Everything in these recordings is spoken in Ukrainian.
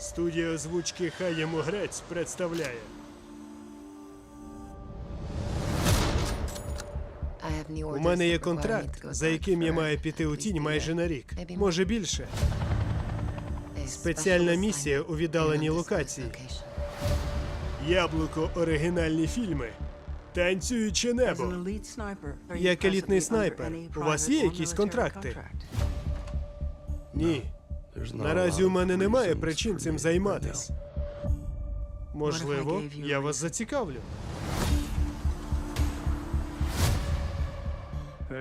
Студія озвучки Хай йому грець представляє. У мене є контракт, за яким я маю піти у тінь майже на рік. Може більше. Спеціальна місія у віддаленій локації. Яблуко оригінальні фільми. Танцююче небо. Як елітний снайпер, у вас є якісь контракти? Ні. Наразі у мене немає причин цим займатись. Можливо, я вас зацікавлю.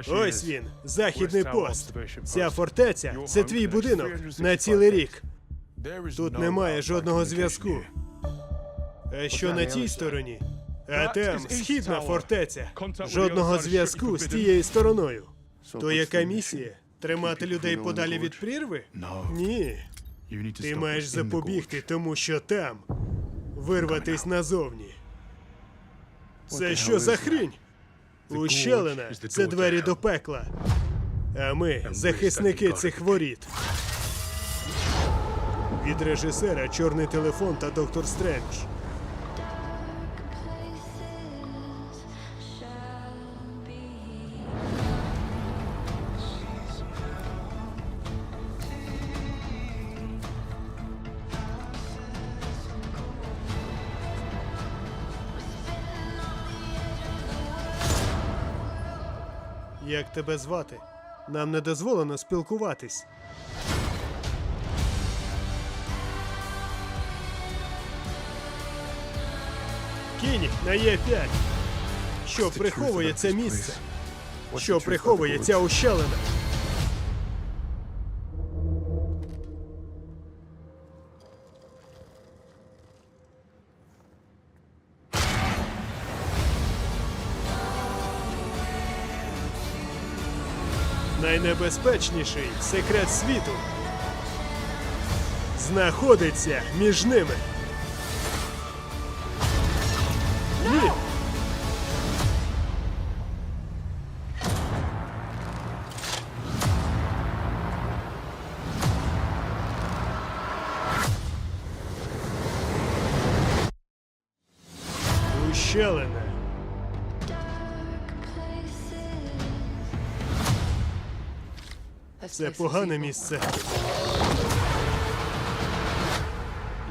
Ось він, західний пост. Ця фортеця це твій будинок на цілий рік. Тут немає жодного зв'язку. А що на тій стороні? А там східна фортеця. Жодного зв'язку з тією стороною. То яка місія? Тримати людей подалі від прірви? Ні. Ти маєш запобігти тому, що там вирватись назовні. Це що за хрінь? Ущелина це двері до пекла. А ми захисники цих воріт. Від режисера Чорний телефон та доктор Стрендж. Як тебе звати? Нам не дозволено спілкуватись. Кінь на Є5. Що приховує це місце? Що приховує ця ущелина? Найнебезпечніший секрет світу знаходиться між ними. Ні. Ущелина. Це погане місце.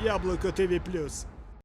Яблуко ТВ+.